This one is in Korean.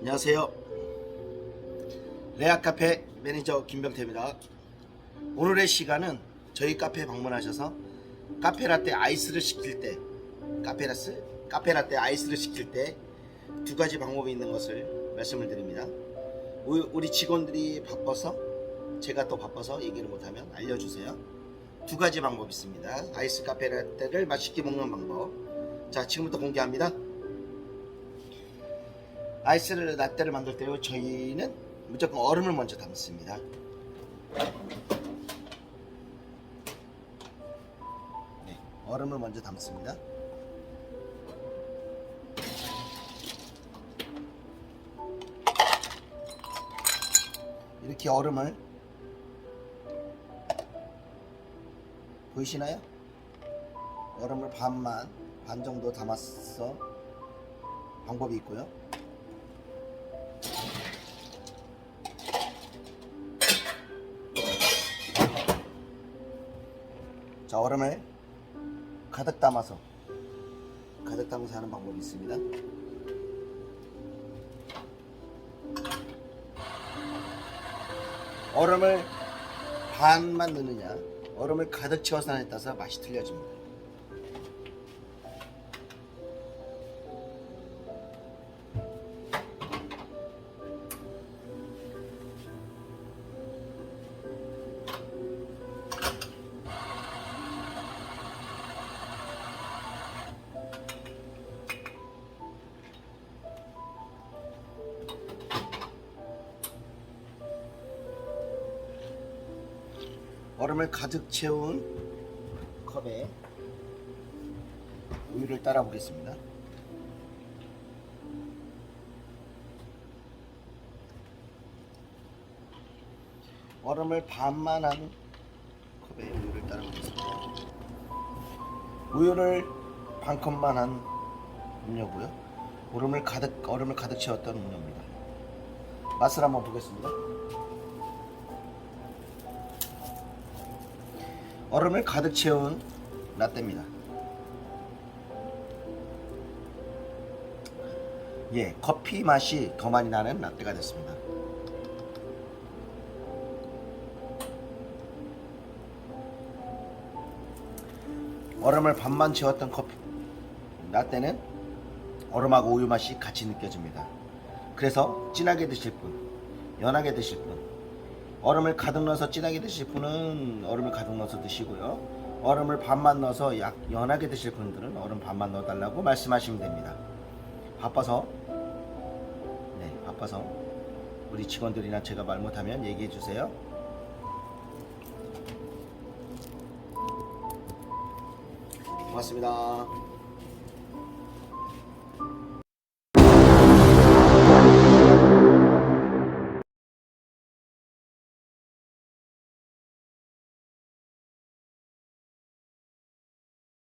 안녕하세요. 레아 카페 매니저 김병태입니다. 오늘의 시간은 저희 카페 방문하셔서 카페 라떼 아이스를 시킬 때 카페 라스 카페 라떼 아이스를 시킬 때 두 가지 방법이 있는 것을 말씀을 드립니다. 우리 직원들이 바빠서 제가 또 바빠서 얘기를 못하면 알려주세요. 두 가지 방법이 있습니다. 아이스 카페 라떼를 맛있게 먹는 방법. 자 지금부터 공개합니다. 아이스를 라떼를 만들 때요 저희는 무조건 얼음을 먼저 담습니다. 네, 얼음을 먼저 담습니다. 이렇게 얼음을 보이시나요? 얼음을 반만 반 정도 담았어 방법이 있고요. 자 얼음을 가득 담아서 가득 담아서 하는 방법이 있습니다. 얼음을 반만 넣느냐 얼음을 가득 채워서 하느냐에 따라서 맛이 틀려집니다. 얼음을 가득 채운 컵에 우유를 따라 보겠습니다. 얼음을 반만 한 컵에 우유를 따라 보겠습니다. 우유를 반 컵만 한 음료고요. 얼음을 가득 얼음을 가득 채웠던 음료입니다. 맛을 한번 보겠습니다. 얼음을 가득 채운 라떼입니다. 예, 커피 맛이 더 많이 나는 라떼가 됐습니다. 얼음을 반만 채웠던 커피 라떼는 얼음하고 우유 맛이 같이 느껴집니다. 그래서 진하게 드실 분, 연하게 드실 분, 얼음을 가득 넣어서 진하게 드실 분은 얼음을 가득 넣어서 드시고요. 얼음을 반만 넣어서 약 연하게 드실 분들은 얼음 반만 넣어달라고 말씀하시면 됩니다. 바빠서 네 바빠서 우리 직원들이나 제가 말 못하면 얘기해 주세요. 고맙습니다.